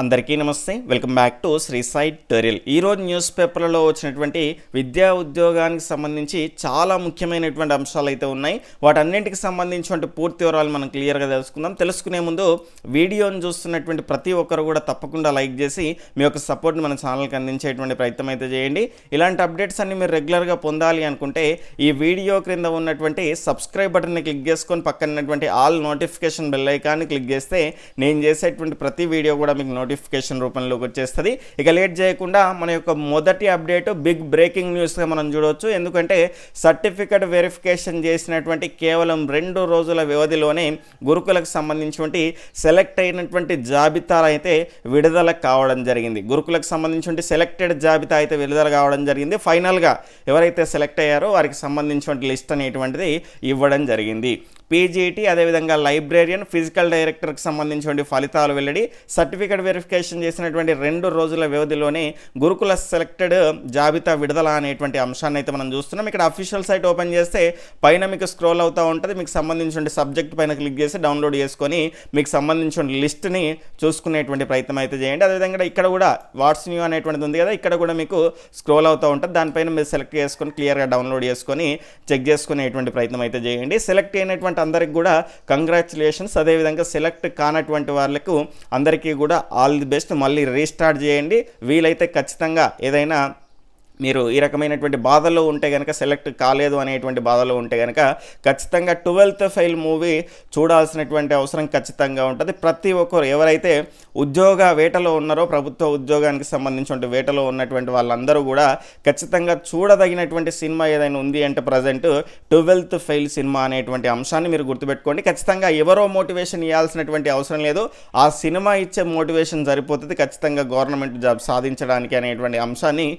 అందరికీ నమస్తే. Welcome back to Sri సైట్ టెరియల్ ఈరోజు న్యూస్ పేపర్లలో వచ్చినటువంటి విద్యా ఉద్యోగానికి సంబంధించి చాలా ముఖ్యమైనటువంటి అంశాలు అయితే ఉన్నాయి. వాటన్నింటికి సంబంధించినటువంటి పూర్తి వివరాలు మనం క్లియర్గా తెలుసుకుందాం. తెలుసుకునే ముందు వీడియోని చూస్తున్నటువంటి ప్రతి ఒక్కరు కూడా తప్పకుండా లైక్ చేసి మీ యొక్క సపోర్ట్ని మన ఛానల్కి అందించేటువంటి ప్రయత్నం అయితే చేయండి. ఇలాంటి అప్డేట్స్ అన్ని మీరు రెగ్యులర్గా పొందాలి అనుకుంటే ఈ వీడియో క్రింద ఉన్నటువంటి సబ్స్క్రైబ్ బటన్ని క్లిక్ చేసుకొని పక్కన ఆల్ నోటిఫికేషన్ బెల్ ఐకాన్ని క్లిక్ చేస్తే నేను చేసేటువంటి ప్రతి వీడియో కూడా మీకు నోటిఫికేషన్ రూపంలోకి వచ్చేస్తుంది. ఇక లేట్ చేయకుండా మన యొక్క మొదటి అప్డేట్ బిగ్ బ్రేకింగ్ న్యూస్గా మనం చూడవచ్చు ఎందుకంటే సర్టిఫికెట్ వెరిఫికేషన్ చేసినటువంటి కేవలం రెండు రోజుల వ్యవధిలోనే గురుకులకు సంబంధించినటువంటి సెలెక్ట్ అయినటువంటి జాబితాలు అయితే విడుదల కావడం జరిగింది. గురుకులకు సంబంధించినటువంటి సెలెక్టెడ్ జాబితా అయితే విడుదల కావడం జరిగింది. ఫైనల్గా ఎవరైతే సెలెక్ట్ అయ్యారో వారికి సంబంధించినటువంటి లిస్ట్ అనేటువంటిది ఇవ్వడం జరిగింది. పీజీటీ అదేవిధంగా లైబ్రేరియన్ ఫిజికల్ డైరెక్టర్కి సంబంధించిన ఫలితాలు వెల్లడి సర్టిఫికేట్ వెరిఫికేషన్ చేసినటువంటి రెండు రోజుల వ్యవధిలోనే గురుకుల సెలెక్టెడ్ జాబితా విడుదల అనేటువంటి అంశాన్ని అయితే మనం చూస్తున్నాం. ఇక్కడ అఫీషియల్ సైట్ ఓపెన్ చేస్తే పైన మీకు స్క్రోల్ అవుతూ ఉంటుంది. మీకు సంబంధించిన సబ్జెక్ట్ పైన క్లిక్ చేసి డౌన్లోడ్ చేసుకొని మీకు సంబంధించిన లిస్ట్ని చూసుకునేటువంటి ప్రయత్నం అయితే చేయండి. అదేవిధంగా ఇక్కడ కూడా వాట్స్ న్యూ అనేటువంటిది ఉంది కదా ఇక్కడ కూడా మీకు స్క్రోల్ అవుతూ ఉంటుంది. దానిపైన మీరు సెలెక్ట్ చేసుకొని క్లియర్గా డౌన్లోడ్ చేసుకొని చెక్ చేసుకునేటువంటి ప్రయత్నం అయితే చేయండి. సెలెక్ట్ అయినటువంటి అందరికి కూడా కంగ్రాచులేషన్స్ అదేవిధంగా సెలెక్ట్ కానటువంటి వాళ్ళకు అందరికీ కూడా ఆల్ ది బెస్ట్ మళ్ళీ రీస్టార్ట్ చేయండి. వీలైతే ఖచ్చితంగా ఏదైనా మీరు ఈ రకమైనటువంటి బాధలో ఉంటే కనుక సెలెక్ట్ కాలేదు అనేటువంటి బాధలో ఉంటే కనుక ఖచ్చితంగా ట్వెల్త్ ఫెయిల్ మూవీ చూడాల్సినటువంటి అవసరం ఖచ్చితంగా ఉంటుంది. ప్రతి ఒక్కరు ఎవరైతే ఉద్యోగ వేటలో ఉన్నారో ప్రభుత్వ ఉద్యోగానికి సంబంధించిన వేటలో ఉన్నటువంటి వాళ్ళందరూ కూడా ఖచ్చితంగా చూడదగినటువంటి సినిమా ఏదైనా ఉంది అంటే ప్రజెంట్ ట్వెల్త్ ఫెయిల్ సినిమా అనేటువంటి అంశాన్ని మీరు గుర్తుపెట్టుకోండి. ఖచ్చితంగా ఎవరో మోటివేషన్ ఇవ్వాల్సినటువంటి అవసరం లేదు. ఆ సినిమా ఇచ్చే మోటివేషన్ సరిపోతుంది. ఖచ్చితంగా గవర్నమెంట్ జాబ్ సాధించడానికి అనేటువంటి అంశాన్ని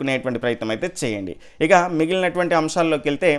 గుర్తుపెట్టుకునేటువంటి ప్రయత్నం అయితే చేయండి. ఇక మిగిలినటువంటి అంశాల్లోకి వెళ్తే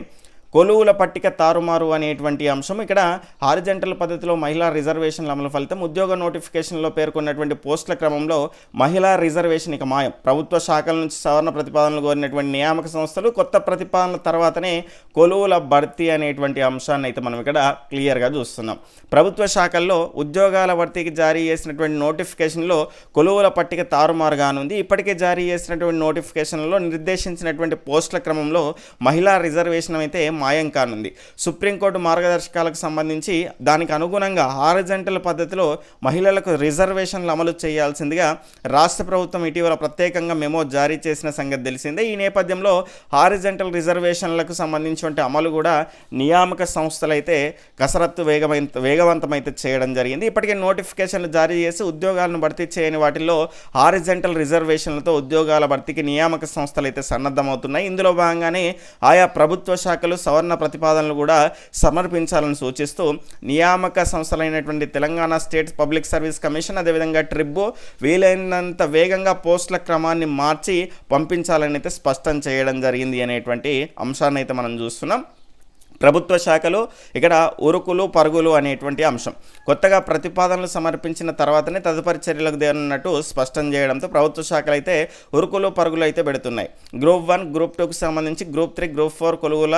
కొలువుల పట్టిక తారుమారు అనేటువంటి అంశం. ఇక్కడ హారిజెంటల్ పద్ధతిలో మహిళా రిజర్వేషన్ల అమలు ఫలితం ఉద్యోగ నోటిఫికేషన్లో పేర్కొన్నటువంటి పోస్టుల క్రమంలో మహిళా రిజర్వేషన్ ఇక మాయం. ప్రభుత్వ శాఖల నుంచి సవరణ ప్రతిపాదనలు కోరినటువంటి నియామక సంస్థలు కొత్త ప్రతిపాదనల తర్వాతనే కొలువుల భర్తీ అనేటువంటి అంశాన్ని అయితే మనం ఇక్కడ క్లియర్గా చూస్తున్నాం. ప్రభుత్వ శాఖల్లో ఉద్యోగాల భర్తీకి జారీ చేసినటువంటి నోటిఫికేషన్లో కొలువుల పట్టిక తారుమారుగానుంది ఇప్పటికే జారీ చేసినటువంటి నోటిఫికేషన్లో నిర్దేశించినటువంటి పోస్టుల క్రమంలో మహిళా రిజర్వేషన్ అయితే మాయం కానుంది. సుప్రీంకోర్టు మార్గదర్శకాలకు సంబంధించి దానికి అనుగుణంగా హారిజెంటల్ పద్ధతిలో మహిళలకు రిజర్వేషన్లు అమలు చేయాల్సిందిగా రాష్ట్ర ప్రభుత్వం ఇటీవల ప్రత్యేకంగా మెమో జారీ చేసిన సంగతి తెలిసిందే. ఈ నేపథ్యంలో హారిజెంటల్ రిజర్వేషన్లకు సంబంధించినటువంటి అమలు కూడా నియామక సంస్థలైతే కసరత్తు వేగమైన వేగవంతమైతే చేయడం జరిగింది. ఇప్పటికే నోటిఫికేషన్లు జారీ చేసి ఉద్యోగాలను భర్తీ చేయని వాటిల్లో హారిజెంటల్ రిజర్వేషన్లతో ఉద్యోగాల భర్తీకి నియామక సంస్థలు అయితే సన్నద్ధమవుతున్నాయి. ఇందులో భాగంగానే ఆయా ప్రభుత్వ శాఖలు సవరణ ప్రతిపాదనలు కూడా సమర్పించాలని సూచిస్తూ నియామక సంస్థలైనటువంటి Telangana state public service commission అదేవిధంగా ట్రిబ్బు వీలైనంత వేగంగా పోస్టుల క్రమాన్ని మార్చి పంపించాలని అయితే స్పష్టం చేయడం జరిగింది అనేటువంటి అంశాన్ని అయితే మనం చూస్తున్నాం. ప్రభుత్వ శాఖలు ఇక్కడ ఉరుకులు పరుగులు అనేటువంటి అంశం. కొత్తగా ప్రతిపాదనలు సమర్పించిన తర్వాతనే తదుపరి చర్యలకు దేనన్నట్టు స్పష్టం చేయడంతో ప్రభుత్వ శాఖలు అయితే ఉరుకులు పరుగులు అయితే పెడుతున్నాయి. గ్రూప్ వన్ గ్రూప్ టూకి సంబంధించి గ్రూప్ త్రీ గ్రూప్ ఫోర్ కొలువుల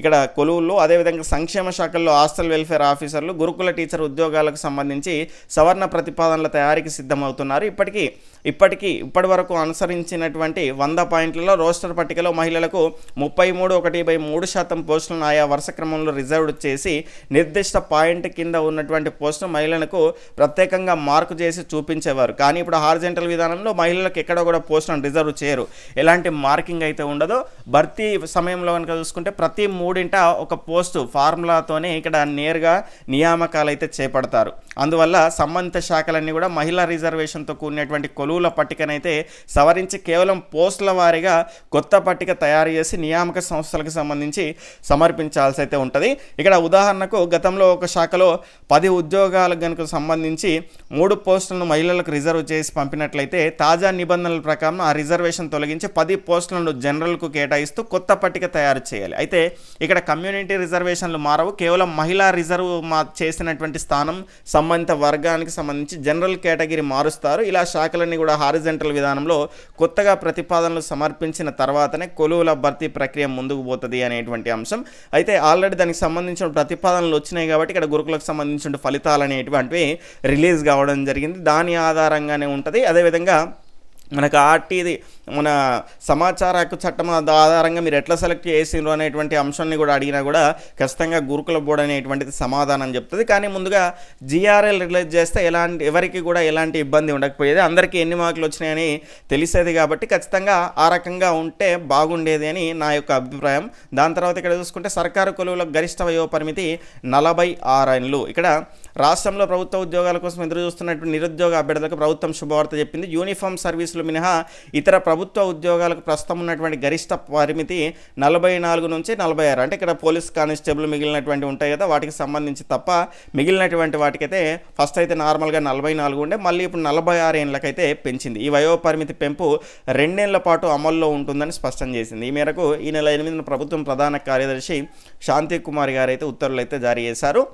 ఇక్కడ కొలువులు అదేవిధంగా సంక్షేమ శాఖల్లో హాస్టల్ వెల్ఫేర్ ఆఫీసర్లు గురుకుల టీచర్ ఉద్యోగాలకు సంబంధించి సవర్ణ ప్రతిపాదనల తయారీకి సిద్ధమవుతున్నారు. ఇప్పటికీ ఇప్పటికీ ఇప్పటి వరకు అనుసరించినటువంటి వంద పాయింట్లలో రోస్టర్ పట్టికలో మహిళలకు ముప్పై మూడు ఒకటి బై మూడు శాతం పోస్టులను ఆయా వరుస క్రమంలో రిజర్వ్డ్ చేసి నిర్దిష్ట పాయింట్ కింద ఉన్నటువంటి పోస్ట్ మహిళలకు ప్రత్యేకంగా మార్కు చేసి చూపించేవారు. కానీ ఇప్పుడు హార్జెంటల్ విధానంలో మహిళలకు ఎక్కడ కూడా పోస్టులను రిజర్వ్ చేయరు. ఎలాంటి మార్కింగ్ అయితే ఉండదో భర్తీ సమయంలో కనుక చూసుకుంటే ప్రతి మూడింట ఒక పోస్టు ఫార్ములాతోనే ఇక్కడ నేరుగా నియామకాలు అయితే చేపడతారు. అందువల్ల సంబంధిత శాఖలన్నీ కూడా మహిళా రిజర్వేషన్తో కూడినటువంటి కొలువుల పట్టికనైతే సవరించి కేవలం పోస్టుల వారీగా కొత్త పట్టిక తయారు చేసి నియామక సంస్థలకు సంబంధించి సమర్పించాల్సి అయితే ఉంటుంది. ఇక్కడ ఉదాహరణకు గతంలో ఒక శాఖలో పది ఉద్యోగాలకు కనుక సంబంధించి మూడు పోస్టులను మహిళలకు రిజర్వ్ చేసి పంపినట్లయితే తాజా నిబంధనల ప్రకారం ఆ రిజర్వేషన్ తొలగించి పది పోస్టులను జనరల్కు కేటాయిస్తూ కొత్త పట్టిక తయారు చేయాలి. అయితే ఇక్కడ కమ్యూనిటీ రిజర్వేషన్లు మారవు. కేవలం మహిళా రిజర్వ్ మా చేసినటువంటి స్థానం సంబంధిత వర్గానికి సంబంధించి జనరల్ కేటగిరీ మారుస్తారు. ఇలా శాఖలన్నీ కూడా హారిజెంటల్ విధానంలో కొత్తగా ప్రతిపాదనలు సమర్పించిన తర్వాతనే కొలువుల భర్తీ ప్రక్రియ ముందుకు పోతుంది అనేటువంటి అంశం. అయితే ఆల్రెడీ దానికి సంబంధించిన ప్రతిపాదనలు వచ్చినాయి కాబట్టి ఇక్కడ గురుకులకు సంబంధించిన ఫలితాలు అనేటువంటివి రిలీజ్ కావడం జరిగింది. దాని ఆధారంగానే ఉంటుంది. అదేవిధంగా మనకు ఆర్టీది మన సమాచార హక్కు చట్టం ఆధారంగా మీరు ఎట్లా సెలెక్ట్ చేసిండ్రు అనేటువంటి అంశాన్ని కూడా అడిగినా కూడా ఖచ్చితంగా గురుకుల బోర్డు అనేటువంటిది సమాధానం చెప్తుంది. కానీ ముందుగా జిఆర్ఎల్ రిలీజ్ చేస్తే ఎలాంటి ఎవరికి కూడా ఎలాంటి ఇబ్బంది ఉండకపోయేది. అందరికీ ఎన్ని మార్కులు వచ్చినాయని తెలిసేది కాబట్టి ఖచ్చితంగా ఆ రకంగా ఉంటే బాగుండేది అని నా యొక్క అభిప్రాయం. దాని తర్వాత ఇక్కడ చూసుకుంటే సర్కారు కొలువుల గరిష్ట వయో పరిమితి నలభై ఆరు ఇక్కడ రాష్ట్రంలో ప్రభుత్వ ఉద్యోగాల కోసం ఎదురు చూస్తున్నటువంటి నిరుద్యోగ అభ్యర్థులకు ప్రభుత్వం శుభవార్త చెప్పింది. యూనిఫామ్ సర్వీసులు మినహా ఇతర ప్రభుత్వ ప్రభుత్వ ఉద్యోగాలకు ప్రస్తుతం ఉన్నటువంటి గరిష్ట పరిమితి నలభై నాలుగు నుంచి నలభై ఆరు. అంటే ఇక్కడ పోలీస్ కానిస్టేబుల్ మిగిలినటువంటి ఉంటాయి కదా వాటికి సంబంధించి తప్ప మిగిలినటువంటి వాటికైతే ఫస్ట్ అయితే నార్మల్గా నలభై నాలుగు ఉండే మళ్ళీ ఇప్పుడు నలభై ఆరు ఏళ్ళకైతే పెంచింది. ఈ వయో పరిమితి పెంపు రెండేళ్ళ పాటు అమల్లో ఉంటుందని స్పష్టం చేసింది. ఈ మేరకు ఈ నెల ఎనిమిదిన ప్రభుత్వం ప్రధాన కార్యదర్శి శాంతి కుమార్ గారు అయితే ఉత్తర్వులు అయితే జారీ చేశారు.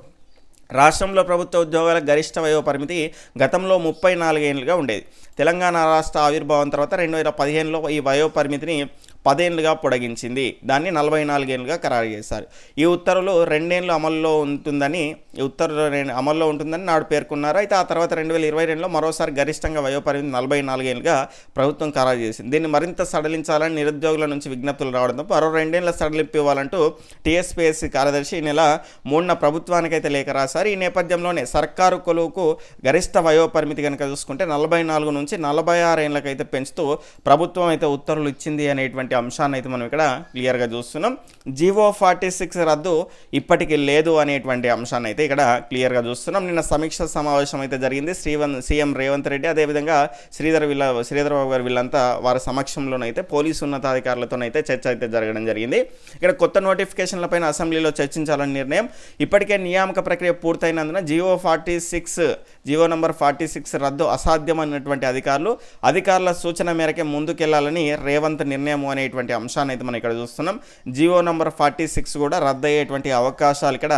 రాష్ట్రంలో ప్రభుత్వ ఉద్యోగాల గరిష్ట వయో పరిమితి గతంలో ముప్పై నాలుగేళ్ళుగా ఉండేది. తెలంగాణ రాష్ట్ర ఆవిర్భావం తర్వాత రెండు వేల పదిహేనులో ఈ వయో పరిమితిని పదేళ్ళుగా పొడిగించింది. దాన్ని నలభై నాలుగేళ్ళుగా ఖరారు చేశారు. ఈ ఉత్తర్వులు రెండేళ్ళు అమల్లో ఉంటుందని ఈ ఉత్తర్వులు అమల్లో ఉంటుందని నాడు పేర్కొన్నారు. అయితే ఆ తర్వాత రెండు వేల ఇరవై రెండులో మరోసారి గరిష్టంగా వయోపరిమితి నలభై నాలుగేళ్ళుగా ప్రభుత్వం ఖరారు చేసింది. దీన్ని మరింత సడలించాలని నిరుద్యోగుల నుంచి విజ్ఞప్తులు రావడంతో మరో రెండేళ్ళ సడలింపు ఇవ్వాలంటూ టీఎస్పీఎస్సీ కార్యదర్శి ఈ నెల మూడున ప్రభుత్వానికైతే లేఖ రాశారు. ఈ నేపథ్యంలోనే సర్కారు కొలువుకు గరిష్ట వయో పరిమితి కనుక చూసుకుంటే నలభై నాలుగు నుంచి నలభై ఆరు ఏళ్ళకైతే పెంచుతూ ప్రభుత్వం అయితే ఉత్తర్వులు ఇచ్చింది అనేటువంటి అంశాన్ని అయితే మనం ఇక్కడ క్లియర్గా చూస్తున్నాం. జీవో ఫార్టీ సిక్స్ రద్దు ఇప్పటికీ లేదు అనేటువంటి అంశాన్ని అయితే ఇక్కడ క్లియర్గా చూస్తున్నాం. నిన్న సమీక్ష సమావేశం అయితే జరిగింది. శ్రీవన్ సీఎం రేవంత్ రెడ్డి అదేవిధంగా శ్రీధర్ వీళ్ళ శ్రీధరబాబు గారు వీళ్ళంతా వారి సమక్షంలోనైతే పోలీసు ఉన్నతాధికారులతోనైతే చర్చ అయితే జరగడం జరిగింది. ఇక్కడ కొత్త నోటిఫికేషన్లపైన అసెంబ్లీలో చర్చించాలని నిర్ణయం. ఇప్పటికే నియామక ప్రక్రియ పూర్తయినందున GO forty six GO number forty six రద్దు అసాధ్యం అన్నటువంటి అధికారులు అధికారుల సూచన మేరకే ముందుకెళ్ళాలని రేవంత్ నిర్ణయం అయ్యేటువంటి అంశాన్ని అయితే మనం ఇక్కడ చూస్తున్నాం. జియో నంబర్ ఫార్టీ సిక్స్ కూడా రద్దు అయ్యేటువంటి అవకాశాలు ఇక్కడ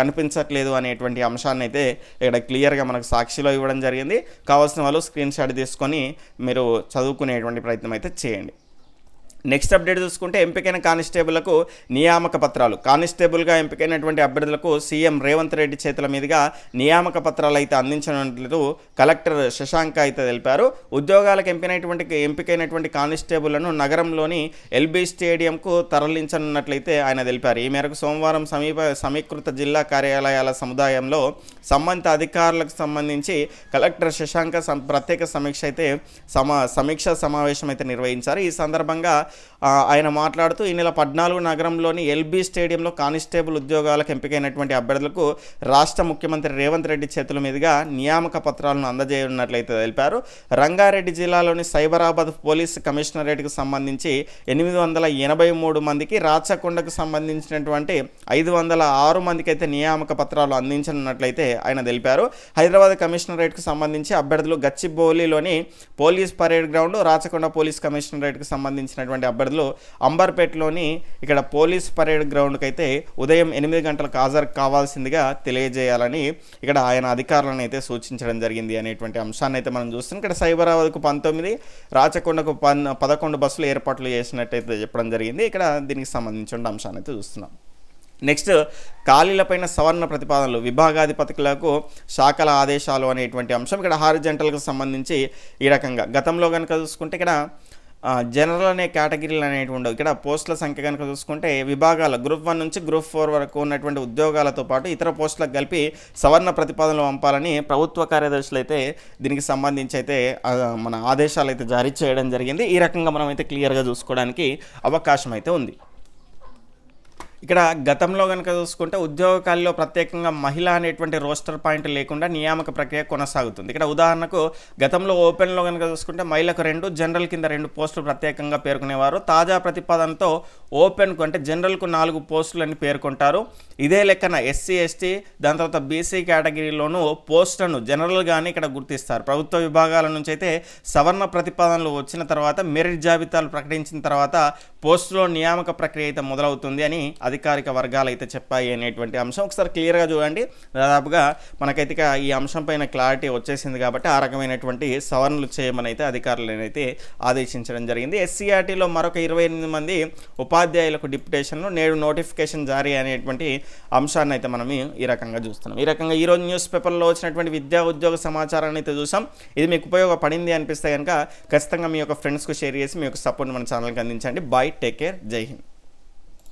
కనిపించట్లేదు అనేటువంటి అంశాన్ని అయితే ఇక్కడ క్లియర్గా మనకు సాక్షిలో ఇవ్వడం జరిగింది. కావాల్సిన వాళ్ళు స్క్రీన్ షాట్ తీసుకొని మీరు చదువుకునేటువంటి ప్రయత్నం అయితే చేయండి. నెక్స్ట్ అప్డేట్ చూసుకుంటే ఎంపికైన కానిస్టేబుల్కు నియామక పత్రాలు. కానిస్టేబుల్గా ఎంపికైనటువంటి అభ్యర్థులకు సీఎం రేవంత్ రెడ్డి చేతుల మీదుగా నియామక పత్రాలు అయితే అందించనున్నట్లు కలెక్టర్ శశాంక అయితే తెలిపారు. ఉద్యోగాలకు ఎంపినటువంటి ఎంపికైనటువంటి కానిస్టేబుల్లను నగరంలోని ఎల్బీ స్టేడియంకు తరలించనున్నట్లయితే ఆయన తెలిపారు. ఈ మేరకు సోమవారం సమీప సమీకృత జిల్లా కార్యాలయాల సముదాయంలో సంబంధిత అధికారులకు సంబంధించి కలెక్టర్ శశాంక సం- ప్రత్యేక సమీక్ష అయితే సమా సమీక్ష సమావేశం అయితే నిర్వహించారు. ఈ సందర్భంగా ఆయన మాట్లాడుతూ ఈ నెల పద్నాలుగు నగరంలోని ఎల్బీ స్టేడియంలో కానిస్టేబుల్ ఉద్యోగాలకు ఎంపికైనటువంటి అభ్యర్థులకు రాష్ట్ర ముఖ్యమంత్రి రేవంత్ రెడ్డి చేతుల మీదుగా నియామక పత్రాలను అందజేయనున్నట్లయితే తెలిపారు. రంగారెడ్డి జిల్లాలోని సైబరాబాద్ పోలీస్ కమిషనరేట్కు సంబంధించి ఎనిమిది వందల ఎనభై మూడు మందికి రాచకొండకు సంబంధించినటువంటి ఐదు వందల ఆరు మందికి అయితే నియామక పత్రాలు అందించనున్నట్లయితే ఆయన తెలిపారు. హైదరాబాద్ కమిషనరేట్కు సంబంధించి అభ్యర్థులు గచ్చిబౌలిలోని police parade ground Rachakonda police కమిషనరేట్కు సంబంధించినటువంటి అభ్యర్థులు అంబర్పేటలోని ఇక్కడ పోలీస్ పరేడ్ గ్రౌండ్కి అయితే ఉదయం ఎనిమిది గంటలకు హాజరు కావాల్సిందిగా తెలియజేయాలని ఇక్కడ ఆయన అధికారులను అయితే సూచించడం జరిగింది అనేటువంటి అంశాన్ని అయితే మనం చూస్తున్నాం. ఇక్కడ సైబరాబాద్కు పంతొమ్మిది రాచకొండకు పన్ పదకొండు బస్సులు ఏర్పాట్లు చేసినట్టయితే చెప్పడం జరిగింది. ఇక్కడ దీనికి సంబంధించిన అంశాన్ని అయితే చూస్తున్నాం. నెక్స్ట్ ఖాళీలపైన సవర్ణ ప్రతిపాదనలు విభాగాధిపతులకు శాఖల ఆదేశాలు అనేటువంటి అంశం. ఇక్కడ హారిజెంటల్కి సంబంధించి ఈ రకంగా గతంలో కనుక చూసుకుంటే ఇక్కడ జనరల్ అనే కేటగిరీలు అనేవి ఉండవు. ఇక్కడ పోస్టుల సంఖ్య కనుక చూసుకుంటే విభాగాల గ్రూప్ వన్ నుంచి గ్రూప్ ఫోర్ వరకు ఉన్నటువంటి ఉద్యోగాలతో పాటు ఇతర పోస్టులకు కలిపి సవర్ణ ప్రతిపాదనలు పంపాలని ప్రభుత్వ కార్యదర్శులు అయితే దీనికి సంబంధించి అయితే మన ఆదేశాలు అయితే జారీ చేయడం జరిగింది. ఈ రకంగా మనం అయితే క్లియర్గా చూసుకోవడానికి అవకాశం అయితే ఉంది. ఇక్కడ గతంలో కనుక చూసుకుంటే ఉద్యోగ ప్రత్యేకంగా మహిళ అనేటువంటి రోస్టర్ పాయింట్ లేకుండా నియామక ప్రక్రియ కొనసాగుతుంది. ఇక్కడ ఉదాహరణకు గతంలో ఓపెన్లో కనుక చూసుకుంటే మహిళకు రెండు జనరల్ కింద రెండు పోస్టులు ప్రత్యేకంగా పేర్కొనేవారు. తాజా ప్రతిపాదనతో ఓపెన్కు అంటే జనరల్కు నాలుగు పోస్టులు అని పేర్కొంటారు. ఇదే లెక్కన ఎస్సీ ఎస్టీ దాని తర్వాత బీసీ కేటగిరీలోనూ పోస్టులను జనరల్గానే ఇక్కడ గుర్తిస్తారు. ప్రభుత్వ విభాగాల నుంచి అయితే సవర్ణ ప్రతిపాదనలు వచ్చిన తర్వాత మెరిట్ జాబితాలు ప్రకటించిన తర్వాత పోస్టులో నియామక ప్రక్రియ అయితే మొదలవుతుంది అని అధికారిక వర్గాలు అయితే చెప్పాయి అనేటువంటి అంశం. ఒకసారి క్లియర్గా చూడండి. దాదాపుగా మనకైతే ఈ అంశం పైన క్లారిటీ వచ్చేసింది కాబట్టి ఆ రకమైనటువంటి సవరణలు చేయమని అయితే అధికారులనైతే ఆదేశించడం జరిగింది. ఎస్సీఆర్టీలో మరొక ఇరవై ఎనిమిది మంది ఉపాధ్యాయులకు డిప్యుటేషన్లు నేడు నోటిఫికేషన్ జారీ అనేటువంటి అంశాన్ని అయితే మనం ఈ రకంగా చూస్తున్నాం. ఈ రకంగా ఈరోజు న్యూస్ పేపర్లో వచ్చినటువంటి విద్యా ఉద్యోగ సమాచారాన్ని అయితే చూసాం. ఇది మీకు ఉపయోగపడింది అనిపిస్తే కనుక ఖచ్చితంగా మీ యొక్క ఫ్రెండ్స్కు షేర్ చేసి మీ యొక్క సపోర్ట్ మన ఛానల్కి అందించండి. బాయ్ టేక్ కేర్ జై హింద్.